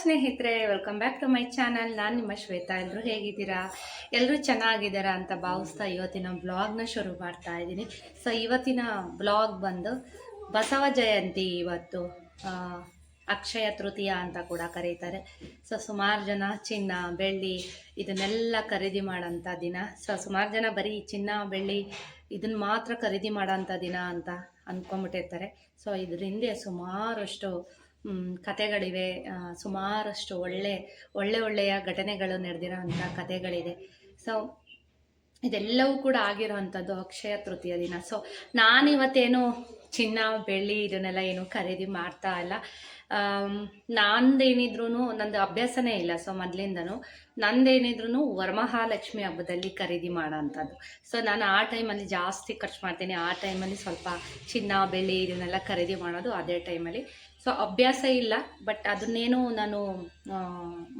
ಸ್ನೇಹಿತರೆ welcome back to my channel ನಾನು ನಿಮ್ಮ ಶ್ವೇತಾ. ಎಲ್ಲರೂ ಹೇಗಿದ್ದೀರಾ? ಎಲ್ಲರೂ ಚೆನ್ನಾಗಿದ್ದೀರಾ ಅಂತ ಭಾವಿಸ್ತಾ ಇವತ್ತಿನ ಬ್ಲಾಗ್ನ ಶುರು ಮಾಡ್ತಾ ಇದ್ದೀನಿ. ಸೊ ಇವತ್ತಿನ ಬ್ಲಾಗ್ ಬಂದು ಬಸವ ಜಯಂತಿ ಇವತ್ತು ಅಕ್ಷಯ ತೃತೀಯ ಅಂತ ಕೂಡ ಕರೀತಾರೆ. ಸೊ ಸುಮಾರು ಜನ ಚಿನ್ನ, ಬೆಳ್ಳಿ ಇದನ್ನೆಲ್ಲ ಖರೀದಿ ಮಾಡೋಂಥ ದಿನ. ಸೊ ಸುಮಾರು ಜನ ಬರೀ ಚಿನ್ನ, ಬೆಳ್ಳಿ ಇದನ್ನು ಮಾತ್ರ ಖರೀದಿ ಮಾಡೋಂಥ ದಿನ ಅಂತ ಅಂದ್ಕೊಂಬಿಟ್ಟಿರ್ತಾರೆ ಸೊ ಇದರಿಂದ ಸುಮಾರಷ್ಟು ಕತೆಗಳಿವೆ ಸುಮಾರಷ್ಟು ಒಳ್ಳೆ ಒಳ್ಳೆ ಒಳ್ಳೆಯ ಘಟನೆಗಳು ನಡೆದಿರೋ ಅಂಥ ಕತೆಗಳಿದೆ ಸೊ ಇದೆಲ್ಲವೂ ಕೂಡ ಆಗಿರೋವಂಥದ್ದು ಅಕ್ಷಯ ತೃತೀಯ ದಿನ. ಸೊ ನಾನಿವತ್ತೇನು ಚಿನ್ನ, ಬೆಳ್ಳಿ ಇದನ್ನೆಲ್ಲ ಏನು ಖರೀದಿ ಮಾಡ್ತಾ ಇಲ್ಲ. ನಂದೇನಿದ್ರು ನಂದು ಅಭ್ಯಾಸನೇ ಇಲ್ಲ. ಸೊ ಮೊದಲಿಂದನೂ ನಂದೇನಿದ್ರು ವರಮಹಾಲಕ್ಷ್ಮಿ ಹಬ್ಬದಲ್ಲಿ ಖರೀದಿ ಮಾಡೋ ಅಂಥದ್ದು ಸೊ ನಾನು ಆ ಟೈಮಲ್ಲಿ ಜಾಸ್ತಿ ಖರ್ಚು ಮಾಡ್ತೀನಿ. ಆ ಟೈಮಲ್ಲಿ ಸ್ವಲ್ಪ ಚಿನ್ನ, ಬೆಳ್ಳಿ ಇದನ್ನೆಲ್ಲ ಖರೀದಿ ಮಾಡೋದು ಅದೇ ಟೈಮಲ್ಲಿ ಸೊ ಅಭ್ಯಾಸ ಇಲ್ಲ ಬಟ್ ಅದನ್ನೇನು ನಾನು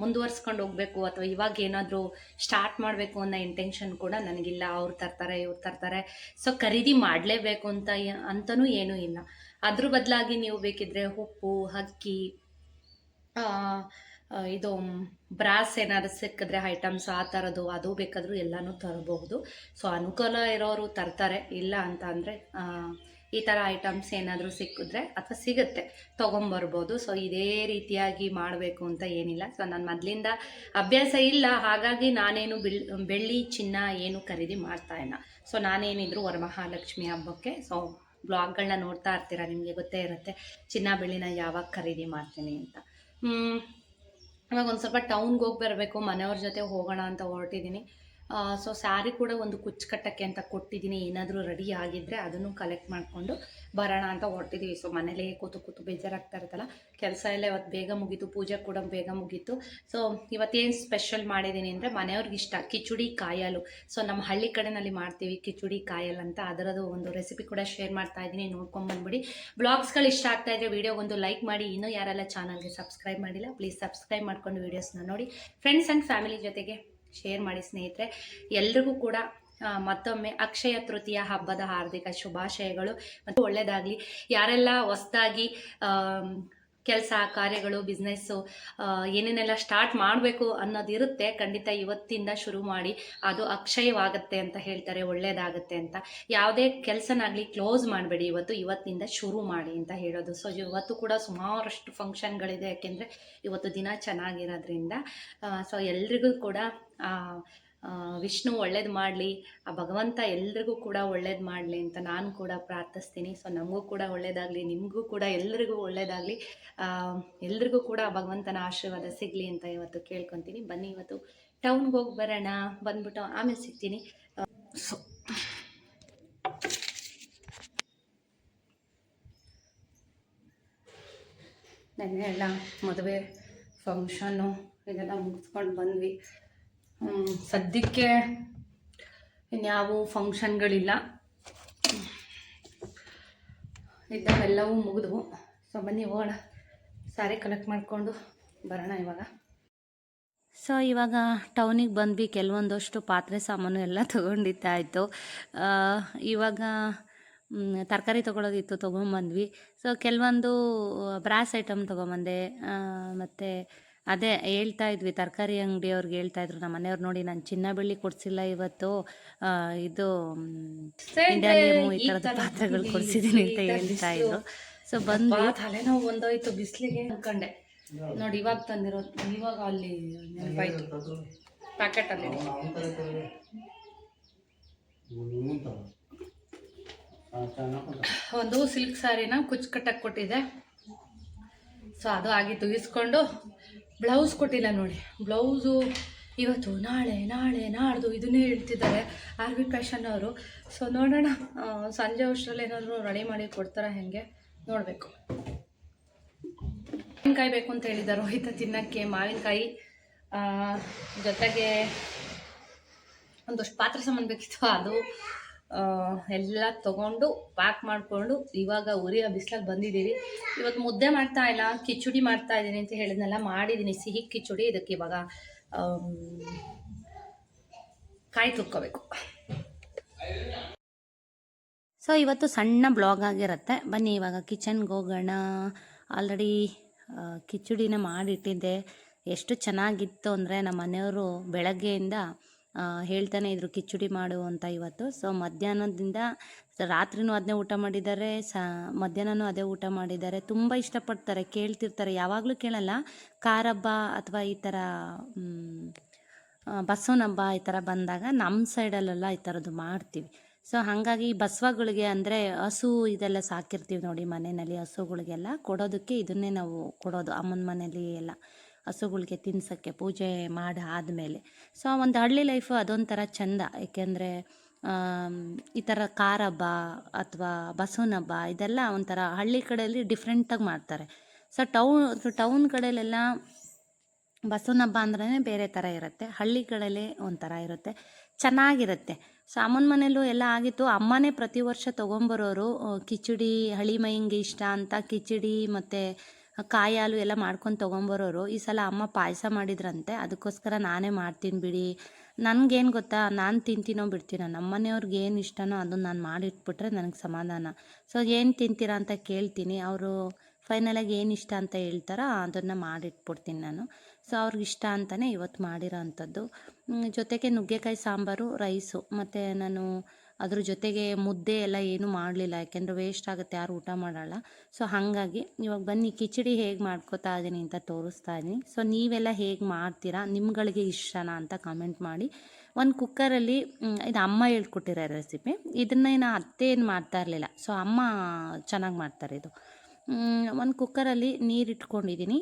ಮುಂದುವರ್ಸ್ಕೊಂಡು ಹೋಗಬೇಕು ಅಥವಾ ಇವಾಗ ಏನಾದರೂ ಸ್ಟಾರ್ಟ್ ಮಾಡಬೇಕು ಅನ್ನೋ ಇಂಟೆನ್ಷನ್ ಕೂಡ ನನಗಿಲ್ಲ. ಅವ್ರು ತರ್ತಾರೆ, ಇವ್ರು ತರ್ತಾರೆ. ಸೊ ಖರೀದಿ ಮಾಡಲೇಬೇಕು ಅಂತ ಅಂತನೂ ಏನೂ ಇಲ್ಲ. ಅದ್ರ ಬದಲಾಗಿ ನೀವು ಬೇಕಿದ್ರೆ ಉಪ್ಪು, ಅಕ್ಕಿ ಇದು, ಬ್ರಾಸ್ ಏನಾದ್ರು ಸಿಕ್ಕಿದ್ರೆ ಐಟಮ್ಸ್ ಆ ಥರದ್ದು ಅದು ಬೇಕಾದರೂ ಎಲ್ಲನೂ ತರಬಹುದು. ಸೊ ಅನುಕೂಲ ಇರೋರು ತರ್ತಾರೆ, ಇಲ್ಲ ಅಂತ ಅಂದರೆ ಈ ಥರ ಐಟಮ್ಸ್ ಏನಾದರೂ ಸಿಕ್ಕಿದ್ರೆ ಅಥವಾ ಸಿಗುತ್ತೆ, ತೊಗೊಂಬರ್ಬೋದು. ಸೊ ಇದೇ ರೀತಿಯಾಗಿ ಮಾಡಬೇಕು ಅಂತ ಏನಿಲ್ಲ. ಸೊ ನಾನು ಮೊದಲಿಂದ ಅಭ್ಯಾಸ ಇಲ್ಲ. ಹಾಗಾಗಿ ನಾನೇನು ಬಿಳ್, ಬೆಳ್ಳಿ ಚಿನ್ನ ಏನು ಖರೀದಿ ಮಾಡ್ತಾ ಇಲ್ಲ. ಸೊ ನಾನೇನಿದ್ರು ವರಮಹಾಲಕ್ಷ್ಮಿ ಹಬ್ಬಕ್ಕೆ. ಸೊ ಬ್ಲಾಗ್ಗಳನ್ನ ನೋಡ್ತಾ ಇರ್ತೀರ? ನಿಮಗೆ ಗೊತ್ತೇ ಇರುತ್ತೆ. ಚಿನ್ನ ಬೆಳ್ಳಿನ ಯಾವಾಗ ಖರೀದಿ ಮಾಡ್ತೀನಿ ಅಂತ. ಇವಾಗ ಒಂದು ಸ್ವಲ್ಪ ಟೌನ್ಗೆ ಹೋಗಿ ಬರಬೇಕು, ಮನೆಯವ್ರ ಜೊತೆ ಹೋಗೋಣ ಅಂತ ಹೊರಟಿದ್ದೀನಿ ಸೊ ಸ್ಯಾರಿ ಕೂಡ ಒಂದು ಕುಚ್ಚು ಕಟ್ಟಕ್ಕೆ ಅಂತ ಕೊಟ್ಟಿದ್ದೀನಿ. ಏನಾದರೂ ರೆಡಿ ಆಗಿದ್ದರೆ ಅದನ್ನು ಕಲೆಕ್ಟ್ ಮಾಡಿಕೊಂಡು ಬರೋಣ ಅಂತ ಹೊರಟಿದ್ದೀವಿ ಸೊ ಮನೇಲೇ ಕೂತು ಕೂತು ಬೇಜಾರಾಗ್ತಾ ಇರುತ್ತಲ್ಲ? ಕೆಲಸ ಎಲ್ಲ ಇವತ್ತು ಬೇಗ ಮುಗೀತು, ಪೂಜೆ ಕೂಡ ಬೇಗ ಮುಗೀತು. ಸೊ ಇವತ್ತೇನು ಸ್ಪೆಷಲ್ ಮಾಡಿದ್ದೀನಿ ಅಂದರೆ ಮನೆಯವ್ರಿಗೆ ಇಷ್ಟ, ಕಿಚುಡಿ ಕಾಯಲು. ಸೊ ನಮ್ಮ ಹಳ್ಳಿ ಕಡೆನಲ್ಲಿ ಮಾಡ್ತೀವಿ ಕಿಚುಡಿ ಕಾಯಲ್ ಅಂತ. ಅದರದ್ದು ಒಂದು ರೆಸಿಪಿ ಕೂಡ ಶೇರ್ ಮಾಡ್ತಾ ಇದ್ದೀನಿ ನೋಡ್ಕೊಂಬಂದ್ಬಿಡಿ ಬ್ಲಾಗ್ಸ್ಗಳು ಇಷ್ಟ ಆಗ್ತಾ ಇದ್ರೆ ವಿಡಿಯೋಗೊಂದು ಲೈಕ್ ಮಾಡಿ. ಇನ್ನೂ ಯಾರೆಲ್ಲ ಚಾನಲ್ಗೆ ಸಬ್ಸ್ಕ್ರೈಬ್ ಮಾಡಿಲ್ಲ ಪ್ಲೀಸ್ ಸಬ್ಸ್ಕ್ರೈಬ್ ಮಾಡ್ಕೊಂಡು ವೀಡಿಯೋಸ್ನ ನೋಡಿ. ಫ್ರೆಂಡ್ಸ್ ಆ್ಯಂಡ್ ಫ್ಯಾಮಿಲಿ ಜೊತೆಗೆ. ಶೇರ್ ಮಾಡಿ ಸ್ನೇಹಿತರೆ, ಎಲ್ರಿಗೂ ಕೂಡ ಮತ್ತೊಮ್ಮೆ ಅಕ್ಷಯ ತೃತೀಯ ಹಬ್ಬದ ಹಾರ್ದಿಕ ಶುಭಾಶಯಗಳು. ಮತ್ತು ಒಳ್ಳೆಯದಾಗಲಿ ಯಾರೆಲ್ಲ ಹೊಸ್ದಾಗಿ ಕೆಲಸ, ಕಾರ್ಯಗಳು ಬಿಸ್ನೆಸ್ಸು ಏನೇನೆಲ್ಲ ಸ್ಟಾರ್ಟ್ ಮಾಡಬೇಕು ಅನ್ನೋದಿರುತ್ತೆ. ಖಂಡಿತ ಇವತ್ತಿಂದ ಶುರು ಮಾಡಿ ಅದು ಅಕ್ಷಯವಾಗುತ್ತೆ ಅಂತ ಹೇಳ್ತಾರೆ ಒಳ್ಳೆಯದಾಗುತ್ತೆ ಅಂತ. ಯಾವುದೇ ಕೆಲಸನಾಗಲಿ ಕ್ಲೋಸ್ ಮಾಡಬೇಡಿ ಇವತ್ತು, ಇವತ್ತಿಂದ ಶುರು ಮಾಡಿ ಅಂತ ಹೇಳೋದು. ಸೊ ಇವತ್ತು ಕೂಡ ಸುಮಾರಷ್ಟು ಫಂಕ್ಷನ್ಗಳಿದೆ ಯಾಕೆಂದರೆ, ಇವತ್ತು ದಿನ ಚೆನ್ನಾಗಿರೋದ್ರಿಂದ ಸೊ ಎಲ್ರಿಗೂ ಕೂಡ ವಿಷ್ಣು ಒಳ್ಳೇದು ಮಾಡಲಿ, ಆ ಭಗವಂತ ಎಲ್ರಿಗೂ ಕೂಡ ಒಳ್ಳೇದು ಮಾಡಲಿ ಅಂತ ನಾನು ಕೂಡ ಪ್ರಾರ್ಥಿಸ್ತೀನಿ. ಸೊ ನಮಗೂ ಕೂಡ ಒಳ್ಳೇದಾಗಲಿ, ನಿಮಗೂ ಕೂಡ ಎಲ್ರಿಗೂ ಒಳ್ಳೇದಾಗಲಿ. ಎಲ್ರಿಗೂ ಕೂಡ ಆ ಭಗವಂತನ ಆಶೀರ್ವಾದ ಸಿಗಲಿ ಅಂತ ಇವತ್ತು ಕೇಳ್ಕೊತೀನಿ. ಬನ್ನಿ ಇವತ್ತು ಟೌನ್ಗೆ ಹೋಗಿ ಬರೋಣ. ಬಂದ್ಬಿಟ್ಟು ಆಮೇಲೆ ಸಿಗ್ತೀನಿ. ಸೊ ನೆನ್ನೆ ಎಲ್ಲ ಮದುವೆ ಫಂಕ್ಷನ್ನು ಇದೆಲ್ಲ ಮುಗಿಸ್ಕೊಂಡು ಬಂದ್ವಿ. ಸದ್ಯಕ್ಕೆ ಇನ್ಯಾವ ಫಂಕ್ಷನ್ಗಳಿಲ್ಲ. ಇದ್ದಾವೆಲ್ಲವೂ ಮುಗಿದ್ವು. ಸೊ, ಬನ್ನಿ, ಹೋಗೋಣ. ಸ್ಯಾರಿ ಕಲೆಕ್ಟ್ ಮಾಡಿಕೊಂಡು ಬರೋಣ ಇವಾಗ. ಸೊ, ಇವಾಗ ಟೌನಿಗೆ ಬಂದ್ವಿ. ಕೆಲವೊಂದಷ್ಟು ಪಾತ್ರೆ ಸಾಮಾನು ಎಲ್ಲ ತೊಗೊಂಡಿದ್ದಾಯಿತು ಇವಾಗ ತರಕಾರಿ ತೊಗೊಳೋದಿತ್ತು, ತೊಗೊಂಬಂದ್ವಿ. ಸೊ, ಕೆಲವೊಂದು ಬ್ರಾಸ್ ಐಟಮ್ ತೊಗೊಂಬಂದೆ. ಮತ್ತು ಅದೇ ಹೇಳ್ತಾ ಇದ್ವಿ ತರಕಾರಿ ಅಂಗಡಿಯವ್ರಿಗೆ ಹೇಳ್ತಾ ಇದ್ರು ನಮ್ಮ ಮನೆಯವ್ರು ನೋಡಿ ನಾನು ಚಿನ್ನ ಬೆಳ್ಳಿ ಕೊಡ್ಸಿಲ್ಲ ಇವತ್ತು ಇದು ಈ ಥರದ ಪಾತ್ರೆಗಳು ಕೊಡ್ಸಿದ್ದೀನಿ ಅಂತ ಹೇಳ್ತಾ ಇದ್ರು. ಸೊ ಬಂದು ತಲೆನೋವು ಬಂದೋಯ್ತು ಬಿಸಿಲಿಗೆ ಅನ್ಕೊಂಡೆ. ನೋಡಿ ಇವಾಗ ತಂದಿರೋ ಇವಾಗ ಅಲ್ಲಿ ನೆನಪಾಯ್ತು. ಪ್ಯಾಕೆಟ್ ಅಲ್ಲಿ. ಒಂದು ಸಿಲ್ಕ್ ಸಾರಿನ ಕುಚ್ಚು ಕಟ್ಟಕ್ಕೆ ಕೊಟ್ಟಿದೆ ಸೊ ಅದು ಆಗಿ ಇಸ್ಕೊಂಡು ಬ್ಲೌಸ್ ಕೊಟ್ಟಿಲ್ಲ ನೋಡಿ. ಬ್ಲೌಸು ಇವತ್ತು ನಾಳೆ ನಾಳೆ ನಾಡ್ದು ಇದನ್ನೇ ಹೇಳ್ತಿದ್ದಾರೆ ಆರ್ ಬಿ ಫ್ಯಾಷನ್ ಅವರು. ಸೊ ನೋಡೋಣ. ಸಂಜೆ ಅಷ್ಟರಲ್ಲಿ ಏನಾದರೂ ರೆಡಿ ಮಾಡಿ ಕೊಡ್ತಾರ ಹೆಂಗೆ? ನೋಡಬೇಕು. ಮಾವಿನಕಾಯಿ ಬೇಕು ಅಂತ ಹೇಳಿದ್ದಾರೆ. ರೋಹಿತ ತಿನ್ನಕ್ಕೆ ಮಾವಿನಕಾಯಿ. ಒಂದಷ್ಟು ಪಾತ್ರೆ ಸಾಮಾನು ಬೇಕಿತ್ತು. ಅದು ಎಲ್ಲ ತಗೊಂಡು ಪ್ಯಾಕ್ ಮಾಡಿಕೊಂಡು ಇವಾಗ ಉರಿಯ ಬಿಸಿಲಾಗಿ ಬಂದಿದ್ದೀವಿ. ಇವತ್ತು ಮುದ್ದೆ ಮಾಡ್ತಾ ಇಲ್ಲ, ಕಿಚುಡಿ ಮಾಡ್ತಾ ಇದ್ದೀನಿ ಅಂತ ಹೇಳಿದ್ನೆಲ್ಲ, ಮಾಡಿದ್ದೀನಿ. ಸಿಹಿ ಕಿಚುಡಿ ಇದಕ್ಕೆ ಇವಾಗ ಕಾಯಿ ತುಕ್ಕೋಬೇಕು ಸೊ ಇವತ್ತು ಸಣ್ಣ ಬ್ಲಾಗ್ ಆಗಿರುತ್ತೆ. ಬನ್ನಿ, ಇವಾಗ ಕಿಚನ್ಗೆ ಹೋಗೋಣ. ಆಲ್ರೆಡಿ ಕಿಚುಡಿನ ಮಾಡಿಟ್ಟಿದ್ದೆ. ಎಷ್ಟು ಚೆನ್ನಾಗಿತ್ತು ಅಂದರೆ ನಮ್ಮ ಮನೆಯವರು ಬೆಳಗ್ಗೆಯಿಂದ ಹೇಳ್ತಾನೆ ಇದ್ರು, ಕಿಚಡಿ ಮಾಡು ಅಂತ ಇವತ್ತು. ಸೊ ಮಧ್ಯಾಹ್ನದಿಂದ ರಾತ್ರಿನೂ ಅದನ್ನೇ ಊಟ ಮಾಡಿದ್ದಾರೆ, ಸ, ಮಧ್ಯಾಹ್ನನೂ ಅದೇ ಊಟ ಮಾಡಿದ್ದಾರೆ. ತುಂಬ ಇಷ್ಟಪಡ್ತಾರೆ, ಕೇಳ್ತಿರ್ತಾರೆ. ಯಾವಾಗಲೂ ಕೇಳಲ್ಲ, ಖಾರ ಹಬ್ಬ ಅಥವಾ ಈ ಥರ ಬಸವನ ಹಬ್ಬ ಈ ಥರ ಬಂದಾಗ ನಮ್ಮ ಸೈಡಲ್ಲೆಲ್ಲ ಈ ಥರದ್ದು ಮಾಡ್ತೀವಿ. ಸೊ ಹಾಗಾಗಿ ಬಸವಗಳಿಗೆ ಅಂದರೆ ಹಸು ಇದೆಲ್ಲ ಸಾಕಿರ್ತೀವಿ ನೋಡಿ ಮನೆಯಲ್ಲಿ, ಹಸುಗಳಿಗೆಲ್ಲ ಕೊಡೋದಕ್ಕೆ ಇದನ್ನೇ ನಾವು ಕೊಡೋದು, ಅಮ್ಮನ ಮನೆಯಲ್ಲಿ ಎಲ್ಲ. ಹಸುಗಳಿಗೆ ತಿನ್ಸೋಕ್ಕೆ ಪೂಜೆ ಮಾಡಿ ಆದಮೇಲೆ. ಸೊ ಒಂದು ಹಳ್ಳಿ ಲೈಫು ಅದೊಂಥರ ಚಂದ. ಏಕೆಂದರೆ ಈ ಥರ ಕಾರಬ್ಬ ಹಬ್ಬ ಅಥವಾ ಬಸವನ ಹಬ್ಬ, ಇದೆಲ್ಲ ಒಂಥರ ಹಳ್ಳಿ ಕಡೆಯಲ್ಲಿ ಡಿಫ್ರೆಂಟಾಗಿ ಮಾಡ್ತಾರೆ. ಸೊ ಟೌನ್ ಟೌನ್ ಕಡೆಯಲ್ಲೆಲ್ಲ ಬಸವನ ಹಬ್ಬ ಅಂದ್ರೆ ಬೇರೆ ಥರ ಇರುತ್ತೆ. ಹಳ್ಳಿ ಕಡೆಯಲ್ಲೇ ಒಂಥರ ಇರುತ್ತೆ. ಚೆನ್ನಾಗಿರುತ್ತೆ. ಸೊ ಅಮ್ಮನ ಮನೇಲೂ ಎಲ್ಲ ಆಗಿತ್ತು. ಅಮ್ಮನೇ ಪ್ರತಿ ವರ್ಷ ತೊಗೊಂಬರೋರು ಕಿಚಡಿ, ಹಳಿ ಮೈಂಗೆ ಇಷ್ಟ ಅಂತ ಕಿಚಡಿ ಮತ್ತು ಕಾಯಿ ಹಾಲು ಎಲ್ಲ ಮಾಡ್ಕೊಂಡು ತೊಗೊಂಬರೋರು, ಈ ಸಲ ಅಮ್ಮ ಪಾಯಸ ಮಾಡಿದ್ರಂತೆ, ಅದಕ್ಕೋಸ್ಕರ ನಾನೇ ಮಾಡ್ತೀನಿ ಬಿಡಿ. ನನಗೇನು ಗೊತ್ತಾ, ನಾನು ತಿಂತೀನೋ ಬಿಡ್ತೀನೋ ನಮ್ಮ ಮನೆಯವ್ರಿಗೆ ಏನು ಇಷ್ಟನೋ ಅದನ್ನು ನಾನು ಮಾಡಿಟ್ಬಿಟ್ರೆ ನನಗೆ ಸಮಾಧಾನ. ಸೊ, ಏನು ತಿಂತೀರಾ ಅಂತ ಕೇಳ್ತೀನಿ. ಅವರು ಫೈನಲಾಗಿ ಏನು ಇಷ್ಟ ಅಂತ ಹೇಳ್ತಾರೋ ಅದನ್ನು ಮಾಡಿಟ್ಬಿಡ್ತೀನಿ ನಾನು. ಸೊ, ಅವ್ರಿಗೆ ಇಷ್ಟ ಅಂತಲೇ ಇವತ್ತು ಮಾಡಿರೋ ಅಂಥದ್ದು. ಜೊತೆಗೆ ನುಗ್ಗೆಕಾಯಿ ಸಾಂಬಾರು, ರೈಸು, ಮತ್ತು ನಾನು ಅದ್ರ ಜೊತೆಗೆ ಮುದ್ದೆ ಎಲ್ಲ ಏನೂ ಮಾಡಲಿಲ್ಲ, ಯಾಕೆಂದರೆ ವೇಸ್ಟ್ ಆಗುತ್ತೆ, ಯಾರು ಊಟ ಮಾಡಲ್ಲ. ಸೊ ಹಾಗಾಗಿ ಇವಾಗ ಬನ್ನಿ, ಕಿಚಡಿ ಹೇಗೆ ಮಾಡ್ಕೋತಾ ಇದ್ದೀನಿ ಅಂತ ತೋರಿಸ್ತಾ ಇದ್ದೀನಿ ಸೊ ನೀವೆಲ್ಲ ಹೇಗೆ ಮಾಡ್ತೀರಾ? ನಿಮ್ಗಳಿಗೆ ಇಷ್ಟನಾ ಅಂತ ಕಮೆಂಟ್ ಮಾಡಿ. ಒಂದು ಕುಕ್ಕರಲ್ಲಿ ಇದು ಅಮ್ಮ ಹೇಳ್ಕೊಟ್ಟಿರೋ ರೆಸಿಪಿ ಇದನ್ನೇನು ಅತ್ತೆ ಏನು ಮಾಡ್ತಾ ಇರಲಿಲ್ಲ. ಸೊ ಅಮ್ಮ ಚೆನ್ನಾಗಿ ಮಾಡ್ತಾರೆ ಇದು. ಒಂದು ಕುಕ್ಕರಲ್ಲಿ ನೀರು ಇಟ್ಕೊಂಡಿದ್ದೀನಿ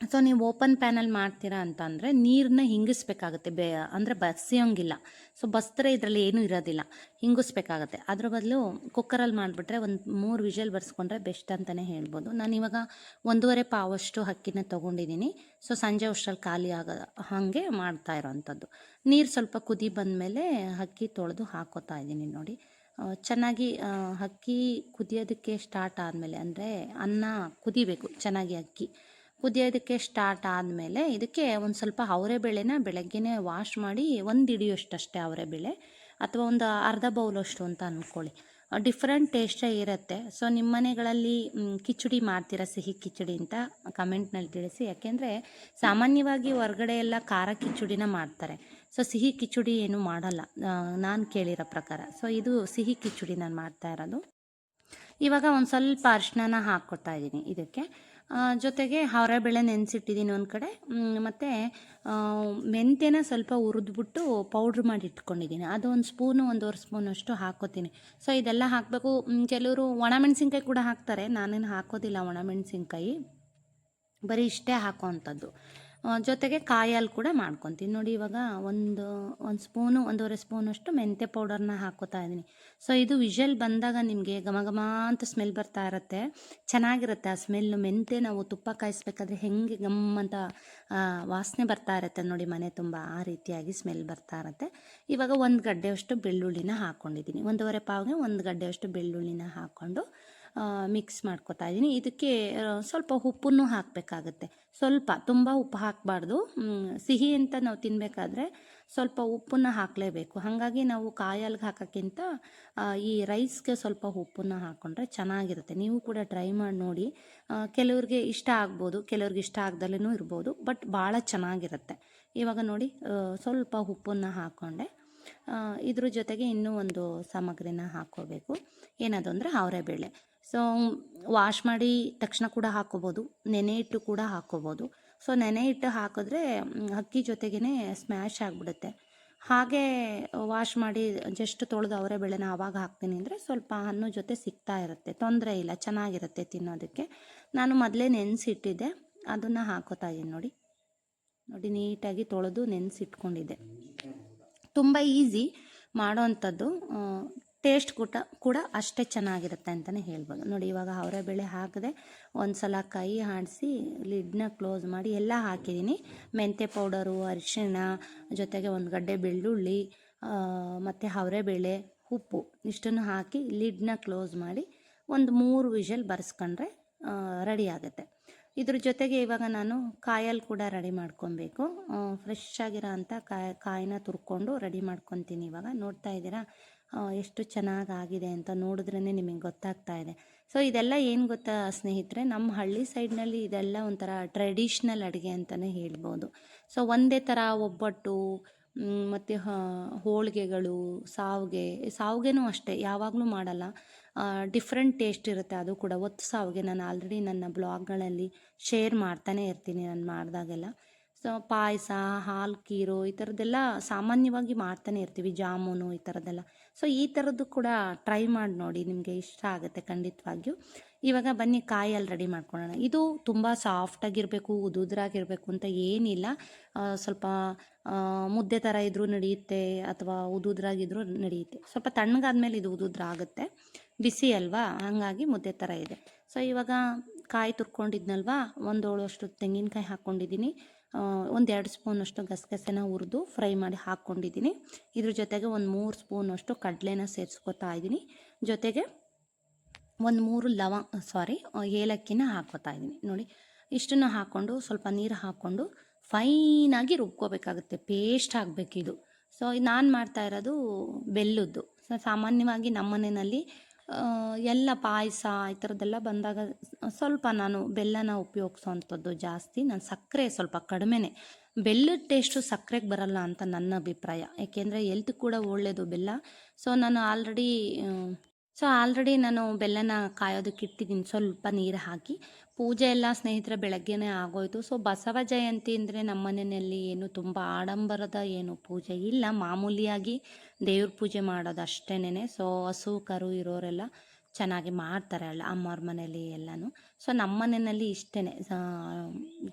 ಸೊ ನೀವು ಓಪನ್ ಪ್ಯಾನಲ್ ಮಾಡ್ತೀರಾ ಅಂತ ಅಂದರೆ ನೀರನ್ನ ಹಿಂಗಿಸ್ಬೇಕಾಗುತ್ತೆ. ಬೇ, ಅಂದರೆ ಬಸಿಯೋಂಗಿಲ್ಲ ಸೊ ಬಸ್ತರೆ ಇದರಲ್ಲಿ ಏನೂ ಇರೋದಿಲ್ಲ. ಹಿಂಗಿಸ್ಬೇಕಾಗತ್ತೆ. ಅದ್ರ ಬದಲು ಕುಕ್ಕರಲ್ಲಿ ಮಾಡಿಬಿಟ್ರೆ ಒಂದು ಮೂರು ವಿಷಲ್ ಬರ್ಸ್ಕೊಂಡ್ರೆ ಬೆಸ್ಟ್ ಅಂತಲೇ ಹೇಳ್ಬೋದು. ನಾನು ಇವಾಗ ಒಂದೂವರೆ ಪಾವಷ್ಟು ಅಕ್ಕಿನ ತೊಗೊಂಡಿದ್ದೀನಿ ಸೊ ಸಂಜೆ ಅಷ್ಟರಲ್ಲಿ ಖಾಲಿ ಆಗ ಹಾಗೆ ಮಾಡ್ತಾ ಇರೋವಂಥದ್ದು ನೀರು ಸ್ವಲ್ಪ ಕುದಿ ಬಂದಮೇಲೆ ಅಕ್ಕಿ ತೊಳೆದು ಹಾಕೋತಾ ಇದ್ದೀನಿ ನೋಡಿ. ಚೆನ್ನಾಗಿ ಅಕ್ಕಿ ಕುದಿಯೋದಕ್ಕೆ ಸ್ಟಾರ್ಟ್ ಆದಮೇಲೆ ಅಂದರೆ ಅನ್ನ ಕುದಿಬೇಕು, ಚೆನ್ನಾಗಿ ಅಕ್ಕಿ ಕುದಿಯೋದಕ್ಕೆ ಸ್ಟಾರ್ಟ್ ಆದಮೇಲೆ ಇದಕ್ಕೆ ಒಂದು ಸ್ವಲ್ಪ ಅವರೆಬೇಳೆನ ಬೆಳಗ್ಗೆನೇ ವಾಶ್ ಮಾಡಿ ಒಂದು ಹಿಡಿಯೋಷ್ಟಷ್ಟೇ ಅವರೆಬೇಳೆ ಅಥವಾ ಒಂದು ಅರ್ಧ ಬೌಲಷ್ಟು ಅಂತ ಅಂದ್ಕೊಳ್ಳಿ ಡಿಫ್ರೆಂಟ್ ಟೇಸ್ಟೇ ಇರುತ್ತೆ. ಸೊ ನಿಮ್ಮ ಮನೆಗಳಲ್ಲಿ ಕಿಚಡಿ ಮಾಡ್ತೀರಾ ಸಿಹಿ ಕಿಚಡಿ ಅಂತ ಕಮೆಂಟ್ನಲ್ಲಿ ತಿಳಿಸಿ. ಯಾಕೆಂದರೆ ಸಾಮಾನ್ಯವಾಗಿ ಹೊರಗಡೆ ಎಲ್ಲ ಖಾರ ಕಿಚಡಿನ ಮಾಡ್ತಾರೆ. ಸೊ ಸಿಹಿ ಕಿಚಡಿ ಏನು ಮಾಡಲ್ಲ. ನಾನು ಕೇಳಿರೋ ಪ್ರಕಾರ. ಸೊ ಇದು ಸಿಹಿ ಕಿಚಡಿ ನಾನು ಮಾಡ್ತಾ ಇರೋದು. ಇವಾಗ ಒಂದು ಸ್ವಲ್ಪ ಅರ್ಶಿನ ಹಾಕ್ಕೊತಾ ಇದ್ದೀನಿ ಇದಕ್ಕೆ. ಜೊತೆಗೆ ಅವರೆಬೇಳೆ ನೆನೆಸಿಟ್ಟಿದ್ದೀನಿ ಒಂದು ಕಡೆ. ಮತ್ತು ಮೆಂತ್ಯನ ಸ್ವಲ್ಪ ಹುರಿದ್ಬಿಟ್ಟು ಪೌಡ್ರ್ ಮಾಡಿ ಇಟ್ಕೊಂಡಿದ್ದೀನಿ. ಅದು ಒಂದು ಸ್ಪೂನು ಒಂದೂವರೆ ಸ್ಪೂನಷ್ಟು ಹಾಕೋತೀನಿ. ಸೊ ಇದೆಲ್ಲ ಹಾಕಬೇಕು. ಕೆಲವರು ಒಣಮೆಣಸಿನ್ಕಾಯಿ ಕೂಡ ಹಾಕ್ತಾರೆ. ನಾನೇನು ಹಾಕೋದಿಲ್ಲ ಒಣಮೆಣಸಿನ್ಕಾಯಿ ಬರೀ ಇಷ್ಟೇ ಹಾಕೋವಂಥದ್ದು. ಜೊತೆಗೆ ಕಾಯಿ ಹಾಲು ಕೂಡ ಮಾಡ್ಕೊತೀನಿ. ನೋಡಿ, ಇವಾಗ ಒಂದು ಒಂದು ಸ್ಪೂನು ಒಂದೂವರೆ ಸ್ಪೂನಷ್ಟು ಮೆಂತ್ಯ ಪೌಡರ್ನ ಹಾಕೋತಾ ಇದ್ದೀನಿ. ಸೊ ಇದು ವಿಷಲ್ ಬಂದಾಗ ನಿಮಗೆ ಘಮ ಘಮ ಅಂತ ಸ್ಮೆಲ್ ಬರ್ತಾ ಇರುತ್ತೆ. ಚೆನ್ನಾಗಿರುತ್ತೆ ಆ ಸ್ಮೆಲ್ ಮೆಂತೆ ನಾವು ತುಪ್ಪ ಕಾಯಿಸ್ಬೇಕಾದ್ರೆ ಹೆಂಗೆ ಗಮ್ ಅಂತ ವಾಸನೆ ಬರ್ತಾ ಇರುತ್ತೆ ನೋಡಿ ಮನೆ ತುಂಬ ಆ ರೀತಿಯಾಗಿ ಸ್ಮೆಲ್ ಬರ್ತಾ ಇರುತ್ತೆ. ಇವಾಗ ಒಂದು ಗಡ್ಡೆಯಷ್ಟು ಬೆಳ್ಳುಳ್ಳಿನ ಹಾಕ್ಕೊಂಡಿದ್ದೀನಿ ಒಂದೂವರೆ ಪಾವ್ಗೆ ಒಂದು ಗಡ್ಡೆಯಷ್ಟು ಬೆಳ್ಳುಳ್ಳಿನ ಹಾಕ್ಕೊಂಡು ಮಿಕ್ಸ್ ಮಾಡ್ಕೊತಾ ಇದ್ದೀನಿ. ಇದಕ್ಕೆ ಸ್ವಲ್ಪ ಉಪ್ಪನ್ನು ಹಾಕಬೇಕಾಗತ್ತೆ. ಸ್ವಲ್ಪ, ತುಂಬ ಉಪ್ಪು ಹಾಕಬಾರ್ದು. ಸಿಹಿ ಅಂತ ನಾವು ತಿನ್ನಬೇಕಾದ್ರೆ ಸ್ವಲ್ಪ ಉಪ್ಪನ್ನು ಹಾಕಲೇಬೇಕು. ಹಾಗಾಗಿ ನಾವು ಕಾಯಲ್ಗೆ ಹಾಕೋಕ್ಕಿಂತ ಈ ರೈಸ್ಗೆ ಸ್ವಲ್ಪ ಉಪ್ಪನ್ನು ಹಾಕ್ಕೊಂಡ್ರೆ ಚೆನ್ನಾಗಿರುತ್ತೆ. ನೀವು ಕೂಡ ಟ್ರೈ ಮಾಡಿ ನೋಡಿ. ಕೆಲವ್ರಿಗೆ ಇಷ್ಟ ಆಗ್ಬೋದು, ಕೆಲವ್ರಿಗೆ ಇಷ್ಟ ಆಗ್ದಲೇನೂ ಇರ್ಬೋದು, ಬಟ್ ಭಾಳ ಚೆನ್ನಾಗಿರುತ್ತೆ. ಇವಾಗ ನೋಡಿ ಸ್ವಲ್ಪ ಉಪ್ಪನ್ನು ಹಾಕ್ಕೊಂಡೆ ಇದ್ರ ಜೊತೆಗೆ ಇನ್ನೂ ಒಂದು ಸಾಮಗ್ರಿನ ಹಾಕ್ಕೋಬೇಕು ಏನದು ಅಂದರೆ ಅವರೆಬೇಳೆ. ಸೊ, ವಾಶ್ ಮಾಡಿ ತಕ್ಷಣ ಕೂಡ ಹಾಕ್ಕೋಬೋದು ನೆನೆ ಇಟ್ಟು ಕೂಡ ಹಾಕ್ಕೋಬೋದು ಸೊ ನೆನೆ ಇಟ್ಟು ಹಾಕಿದ್ರೆ ಅಕ್ಕಿ ಜೊತೆಗೇ ಸ್ಮ್ಯಾಶ್ ಆಗಿಬಿಡುತ್ತೆ. ಹಾಗೆ ವಾಶ್ ಮಾಡಿ ಜಸ್ಟ್ ತೊಳೆದು ಅವರೆಬೇಳೆನ ಆವಾಗ ಹಾಕ್ತೀನಿ ಅಂದರೆ ಸ್ವಲ್ಪ ಅನ್ನ ಜೊತೆ ಸಿಗ್ತಾ ಇರುತ್ತೆ. ತೊಂದರೆ ಇಲ್ಲ, ಚೆನ್ನಾಗಿರುತ್ತೆ ತಿನ್ನೋದಕ್ಕೆ. ನಾನು ಮೊದಲೇ ನೆನೆಸಿಟ್ಟಿದ್ದೆ, ಅದನ್ನು ಹಾಕೋತಾ ಇದ್ದೀನಿ ನೋಡಿ. ನೋಡಿ, ನೀಟಾಗಿ ತೊಳೆದು ನೆನೆಸಿಟ್ಕೊಂಡಿದ್ದೆ. ತುಂಬ ಈಸಿ ಮಾಡೋವಂಥದ್ದು ಟೇಸ್ಟ್ ಕೂಡ ಕೂಡ ಅಷ್ಟೇ ಚೆನ್ನಾಗಿರುತ್ತೆ ಅಂತಲೇ ಹೇಳ್ಬೋದು. ನೋಡಿ, ಇವಾಗ ಅವರೆಬೇಳೆ ಹಾಕಿದೆ ಒಂದು ಸಲ ಕೈ ಆಡಿಸಿ ಲಿಡ್ನ ಕ್ಲೋಸ್ ಮಾಡಿ ಎಲ್ಲ ಹಾಕಿದ್ದೀನಿ. ಮೆಂತ್ಯ ಪೌಡರು, ಅರಿಶಿಣ, ಜೊತೆಗೆ ಒಂದು ಗಡ್ಡೆ ಬೆಳ್ಳುಳ್ಳಿ ಮತ್ತು ಅವರೆಬೇಳೆ ಉಪ್ಪು ಇಷ್ಟನ್ನು ಹಾಕಿ ಲಿಡ್ನ ಕ್ಲೋಸ್ ಮಾಡಿ ಒಂದು ಮೂರು ವಿಷಲ್ ಬರ್ಸ್ಕೊಂಡ್ರೆ ರೆಡಿ ಆಗುತ್ತೆ. ಇದ್ರ ಜೊತೆಗೆ ಇವಾಗ ನಾನು ಕಾಯಲ್ಲಿ ಕೂಡ ರೆಡಿ ಮಾಡ್ಕೊಬೇಕು. ಫ್ರೆಶ್ ಆಗಿರೋ ಅಂಥ ಕಾಯಿ, ಕಾಯಿನ ತುರ್ಕೊಂಡು ರೆಡಿ ಮಾಡ್ಕೊತೀನಿ ಇವಾಗ. ನೋಡ್ತಾ ಇದ್ದೀರಾ? ಎಷ್ಟು ಚೆನ್ನಾಗಿ ಆಗಿದೆ ಅಂತ ನೋಡಿದ್ರೇ ನಿಮಗೆ ಗೊತ್ತಾಗ್ತಾ ಇದೆ. ಸೊ ಇದೆಲ್ಲ ಏನು ಗೊತ್ತಾ ಸ್ನೇಹಿತರೆ ನಮ್ಮ ಹಳ್ಳಿ ಸೈಡ್ನಲ್ಲಿ ಇದೆಲ್ಲ ಒಂಥರ ಟ್ರೆಡಿಷ್ನಲ್ ಅಡುಗೆ ಅಂತಲೇ ಹೇಳ್ಬೋದು. ಸೊ ಒಂದೇ ಥರ ಒಬ್ಬಟ್ಟು ಮತ್ತು ಹೋಳಿಗೆಗಳು, ಸಾವಿಗೆ, ಸಾವಿಗೆನೂ ಅಷ್ಟೇ, ಯಾವಾಗಲೂ ಮಾಡಲ್ಲ. ಡಿಫ್ರೆಂಟ್ ಟೇಸ್ಟ್ ಇರುತ್ತೆ, ಅದು ಕೂಡ. ಒತ್ತು ಸಾವಿಗೆ ನಾನು ಆಲ್ರೆಡಿ ನನ್ನ ಬ್ಲಾಗ್ಗಳಲ್ಲಿ ಶೇರ್ ಮಾಡ್ತಾನೆ ಇರ್ತೀನಿ, ನಾನು ಮಾಡಿದಾಗೆಲ್ಲ. ಸೊ ಪಾಯಸ ಹಾಲು ಕೀರು ಈ ಥರದ್ದೆಲ್ಲ ಸಾಮಾನ್ಯವಾಗಿ ಮಾಡ್ತಾನೆ ಇರ್ತೀವಿ, ಜಾಮೂನು ಈ ಥರದ್ದೆಲ್ಲ. ಸೊ ಈ ಥರದ್ದು ಕೂಡ ಟ್ರೈ ಮಾಡಿ ನೋಡಿ, ನಿಮಗೆ ಇಷ್ಟ ಆಗುತ್ತೆ ಖಂಡಿತವಾಗಿಯೂ. ಇವಾಗ ಬನ್ನಿ, ಕಾಯಲ್ಲಿ ರೆಡಿ ಮಾಡ್ಕೊಳ್ಳೋಣ. ಇದು ತುಂಬ ಸಾಫ್ಟಾಗಿರಬೇಕು ಉದುದ್ರಾಗಿರಬೇಕು ಅಂತ ಏನಿಲ್ಲ. ಸ್ವಲ್ಪ ಮುದ್ದೆ ಥರ ಇದ್ದರೂ ನಡೆಯುತ್ತೆ ಅಥವಾ ಉದುದ್ರಾಗಿದ್ರೂ ನಡೆಯುತ್ತೆ. ಸ್ವಲ್ಪ ತಣ್ಣಗಾದ್ಮೇಲೆ ಇದು ಉದುದ್ರಾಗುತ್ತೆ. ಬಿಸಿ ಅಲ್ವಾ? ಹಾಗಾಗಿ ಮುದ್ದೆ ಥರ ಇದೆ. ಸೊ ಇವಾಗ ಕಾಯಿ ತುರ್ಕೊಂಡಿದ್ನಲ್ವಾ? ಒಂದು ಅಷ್ಟು ತೆಂಗಿನಕಾಯಿ ಹಾಕ್ಕೊಂಡಿದ್ದೀನಿ. ಒಂದು ಎರಡು ಸ್ಪೂನಷ್ಟು ಗಸಗಸೆನ ಹುರಿದು ಫ್ರೈ ಮಾಡಿ ಹಾಕ್ಕೊಂಡಿದ್ದೀನಿ. ಇದ್ರ ಜೊತೆಗೆ ಒಂದು ಮೂರು ಸ್ಪೂನಷ್ಟು ಕಡಲೆನ ಸೇರಿಸ್ಕೊತಾ ಇದ್ದೀನಿ. ಜೊತೆಗೆ ಒಂದು ಮೂರು ಲವ, ಸಾರಿ, ಏಲಕ್ಕಿನ ಹಾಕ್ಕೊತಾ ಇದ್ದೀನಿ. ನೋಡಿ, ಇಷ್ಟನ್ನು ಹಾಕ್ಕೊಂಡು ಸ್ವಲ್ಪ ನೀರು ಹಾಕ್ಕೊಂಡು ಫೈನಾಗಿ ರುಬ್ಕೋಬೇಕಾಗುತ್ತೆ. ಪೇಸ್ಟ್ ಆಗಬೇಕಿದು. ಸೊ, ನಾನು ಮಾಡ್ತಾ ಇರೋದು ಬೆಲ್ಲದ್ದು. ಸೊ, ಸಾಮಾನ್ಯವಾಗಿ ನಮ್ಮ ಮನೆಯಲ್ಲಿ ಎಲ್ಲ ಪಾಯಸ ಈ ಥರದ್ದೆಲ್ಲ ಬಂದಾಗ ಸ್ವಲ್ಪ ನಾನು ಬೆಲ್ಲನ ಉಪಯೋಗಿಸೋವಂಥದ್ದು ಜಾಸ್ತಿ. ನಾನು ಸಕ್ಕರೆ ಸ್ವಲ್ಪ ಕಡಿಮೆನೇ. ಬೆಲ್ಲದ ಟೇಸ್ಟು ಸಕ್ಕರೆಗೆ ಬರಲ್ಲ ಅಂತ ನನ್ನ ಅಭಿಪ್ರಾಯ. ಯಾಕೆಂದರೆ ಎಲ್ತ್ ಕೂಡ ಒಳ್ಳೆಯದು ಬೆಲ್ಲ. ಸೊ ನಾನು ಆಲ್ರೆಡಿ ಸೊ ಆಲ್ರೆಡಿ ನಾನು ಬೆಲ್ಲನ ಕಾಯೋದಕ್ಕೆ ಇಟ್ಟಿದ್ದೀನಿ. ಸ್ವಲ್ಪ ನೀರು ಹಾಕಿ. ಪೂಜೆ ಎಲ್ಲ ಸ್ನೇಹಿತರ ಬೆಳಗ್ಗೆನೇ ಆಗೋಯಿತು. ಸೊ ಬಸವ ಜಯಂತಿ ಅಂದರೆ ನಮ್ಮ ಮನೆಯಲ್ಲಿ ಏನು ತುಂಬ ಆಡಂಬರದ ಏನು ಪೂಜೆ ಇಲ್ಲ. ಮಾಮೂಲಿಯಾಗಿ ದೇವ್ರ ಪೂಜೆ ಮಾಡೋದು ಅಷ್ಟೇನೆ ಸೊ ಹಸು, ಕರು ಇರೋರೆಲ್ಲ ಚೆನ್ನಾಗಿ ಮಾಡ್ತಾರೆ ಅಲ್ಲ ಅಮ್ಮವ್ರ ಮನೇಲಿ ಎಲ್ಲನೂ. ಸೊ ನಮ್ಮ ಮನೆಯಲ್ಲಿ ಇಷ್ಟೇ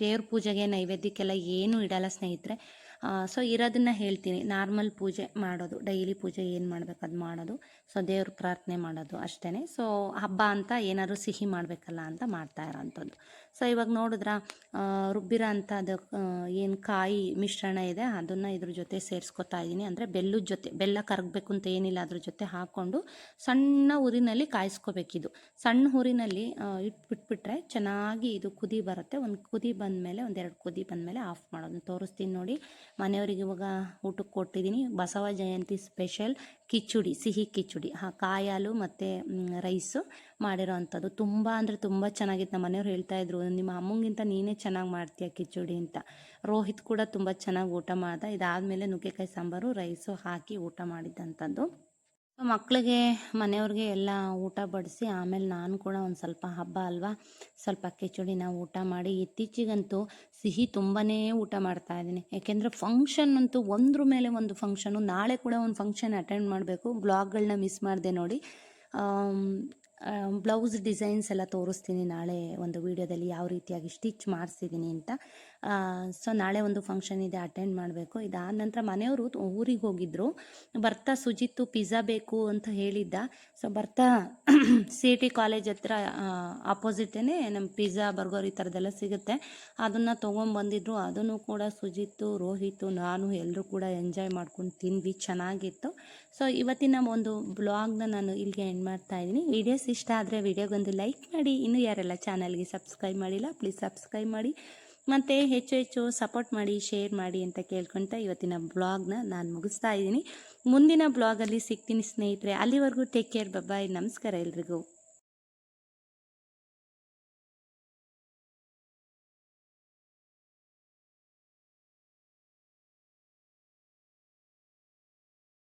ದೇವ್ರ ಪೂಜೆಗೆ ನೈವೇದ್ಯಕ್ಕೆಲ್ಲ ಏನೂ ಇಡಲ್ಲ ಸ್ನೇಹಿತರೆ. ಸೊ ಇರೋದನ್ನ ಹೇಳ್ತೀನಿ. ನಾರ್ಮಲ್ ಪೂಜೆ ಮಾಡೋದು, ಡೈಲಿ ಪೂಜೆ ಏನು ಮಾಡ್ಬೇಕು ಅದು ಮಾಡೋದು. ಸೊ ದೇವ್ರ ಪ್ರಾರ್ಥನೆ ಮಾಡೋದು ಅಷ್ಟೇ ಸೊ ಹಬ್ಬ ಅಂತ ಏನಾದ್ರು ಸಿಹಿ ಮಾಡಬೇಕಲ್ಲ ಅಂತ ಮಾಡ್ತಾ ಇರೋಂಥದ್ದು. ಸೊ ಇವಾಗ ನೋಡಿದ್ರ ರುಬ್ಬಿರೋ ಅಂಥದ್ದು ಏನು ಕಾಯಿ ಮಿಶ್ರಣ ಇದೆ, ಅದನ್ನು ಇದ್ರ ಜೊತೆ ಸೇರಿಸ್ಕೊತಾ ಇದ್ದೀನಿ ಅಂದರೆ ಬೆಲ್ಲದ ಜೊತೆ, ಬೆಲ್ಲ ಕರಗಬೇಕು ಅಂತ ಏನಿಲ್ಲ, ಅದ್ರ ಜೊತೆ ಹಾಕ್ಕೊಂಡು ಸಣ್ಣ ಉರಿನಲ್ಲಿ ಕಾಯಿಸ್ಕೋಬೇಕಿದು. ಸಣ್ಣ ಊರಿನಲ್ಲಿ ಇಟ್ಬಿಟ್ಬಿಟ್ರೆ ಚೆನ್ನಾಗಿ ಇದು ಕುದಿ ಬರುತ್ತೆ. ಒಂದು ಕುದಿ ಬಂದಮೇಲೆ ಒಂದೆರಡು ಕುದಿ ಬಂದ ಮೇಲೆ ಆಫ್ ಮಾಡೋದು. ತೋರಿಸ್ತೀನಿ ನೋಡಿ. ಮನೆಯವರಿಗೆ ಇವಾಗ ಊಟಕ್ಕೆ ಕೊಟ್ಟಿದ್ದೀನಿ ಬಸವ ಜಯಂತಿ ಸ್ಪೆಷಲ್. ಕಿಚುಡಿ, ಸಿಹಿ ಕಿಚುಡಿ, ಹಾಂ, ಕಾಯಾಲು ಮತ್ತು ರೈಸು ಮಾಡಿರೋ ಅಂಥದ್ದು ತುಂಬ ಅಂದರೆ ತುಂಬ ಚೆನ್ನಾಗಿತ್ತು. ನಮ್ಮ ಮನೆಯವ್ರು ಹೇಳ್ತಾ ಇದ್ರು, ನಿಮ್ಮ ಅಮ್ಮಂಗಿಂತ ನೀನೇ ಚೆನ್ನಾಗಿ ಮಾಡ್ತೀಯ ಕಿಚುಡಿ ಅಂತ. ರೋಹಿತ್ ಕೂಡ ತುಂಬ ಚೆನ್ನಾಗಿ ಊಟ ಮಾಡ್ದ. ಇದಾದಮೇಲೆ ನುಗ್ಗೆಕಾಯಿ ಸಾಂಬಾರು, ರೈಸು ಹಾಕಿ ಊಟ ಮಾಡಿದ್ದಂಥದ್ದು. ಮಕ್ಕಳಿಗೆ ಮನೆಯವ್ರಿಗೆ ಎಲ್ಲ ಊಟ ಬಡಿಸಿ, ಆಮೇಲೆ ನಾನು ಕೂಡ ಒಂದು ಸ್ವಲ್ಪ ಹಬ್ಬ ಅಲ್ವಾ? ಸ್ವಲ್ಪ ಕಿಚುಡಿನ ಊಟ ಮಾಡಿ. ಇತ್ತೀಚಿಗಂತೂ ಸಿಹಿ ತುಂಬಾ ಊಟ ಮಾಡ್ತಾ ಇದ್ದೀನಿ. ಯಾಕೆಂದರೆ ಫಂಕ್ಷನ್ ಅಂತೂ ಒಂದ್ರ ಮೇಲೆ ಒಂದು ಫಂಕ್ಷನು ನಾಳೆ ಕೂಡ ಒಂದು ಫಂಕ್ಷನ್ ಅಟೆಂಡ್ ಮಾಡಬೇಕು. ಬ್ಲಾಗ್ಗಳನ್ನ ಮಿಸ್ ಮಾಡಿದೆ ನೋಡಿ. ಬ್ಲೌಸ್ ಡಿಸೈನ್ಸ್ ಎಲ್ಲ ತೋರಿಸ್ತೀನಿ ನಾಳೆ ಒಂದು ವಿಡಿಯೋದಲ್ಲಿ ಯಾವ ರೀತಿಯಾಗಿ ಸ್ಟಿಚ್ ಮಾಡಿಸಿದ್ದೀನಿ ಅಂತ. ಸೊ ನಾಳೆ ಒಂದು ಫಂಕ್ಷನ್ ಇದೆ ಅಟೆಂಡ್ ಮಾಡಬೇಕು. ಇದಾದ ನಂತರ ಮನೆಯವರು ಊರಿಗೆ ಹೋಗಿದ್ದರು ಬರ್ತಾ ಸುಜಿತ್ತು ಪಿಜ್ಜಾ ಬೇಕು ಅಂತ ಹೇಳಿದ್ದ. ಸೊ ಬರ್ತಾ ಸಿ ಟಿ ಕಾಲೇಜ್ ಹತ್ರ ಆಪೋಸಿಟೇ ನಮ್ಮ ಪಿಜ್ಜಾ ಬರ್ಗರ್ ಈ ಥರದ್ದೆಲ್ಲ ಸಿಗುತ್ತೆ. ಅದನ್ನು ತೊಗೊಂಬಂದಿದ್ರು ಅದನ್ನು ಕೂಡ ಸುಜಿತ್ತು ರೋಹಿತು, ನಾನು ಎಲ್ಲರೂ ಕೂಡ ಎಂಜಾಯ್ ಮಾಡ್ಕೊಂಡು ತಿಂದ್ವಿ. ಚೆನ್ನಾಗಿತ್ತು. ಸೊ ಇವತ್ತಿನ ಒಂದು ಬ್ಲಾಗ್ನ ನಾನು ಇಲ್ಲಿಗೆ ಎಂಡ್ ಮಾಡ್ತಾ ಇದ್ದೀನಿ. ವಿಡಿಯೋಸ್ ಇಷ್ಟ ಆದರೆ ವಿಡಿಯೋಗೊಂದು ಲೈಕ್ ಮಾಡಿ. ಇನ್ನೂ ಯಾರೆಲ್ಲ ಚಾನಲ್ಗೆ ಸಬ್ಸ್ಕ್ರೈಬ್ ಮಾಡಿಲ್ಲ ಪ್ಲೀಸ್ ಸಬ್ಸ್ಕ್ರೈಬ್ ಮಾಡಿ. ಮತ್ತು ಹೆಚ್ಚು ಹೆಚ್ಚು ಸಪೋರ್ಟ್ ಮಾಡಿ ಶೇರ್ ಮಾಡಿ ಅಂತ ಕೇಳ್ಕೊತಾ ಇವತ್ತಿನ ಬ್ಲಾಗ್ನ ನಾನು ಮುಗಿಸ್ತಾ ಇದ್ದೀನಿ. ಮುಂದಿನ ಬ್ಲಾಗಲ್ಲಿ ಸಿಗ್ತೀನಿ ಸ್ನೇಹಿತರೆ. ಅಲ್ಲಿವರೆಗೂ ಟೇಕ್ ಕೇರ್ ಬಾಯ್ ನಮಸ್ಕಾರ ಎಲ್ರಿಗೂ.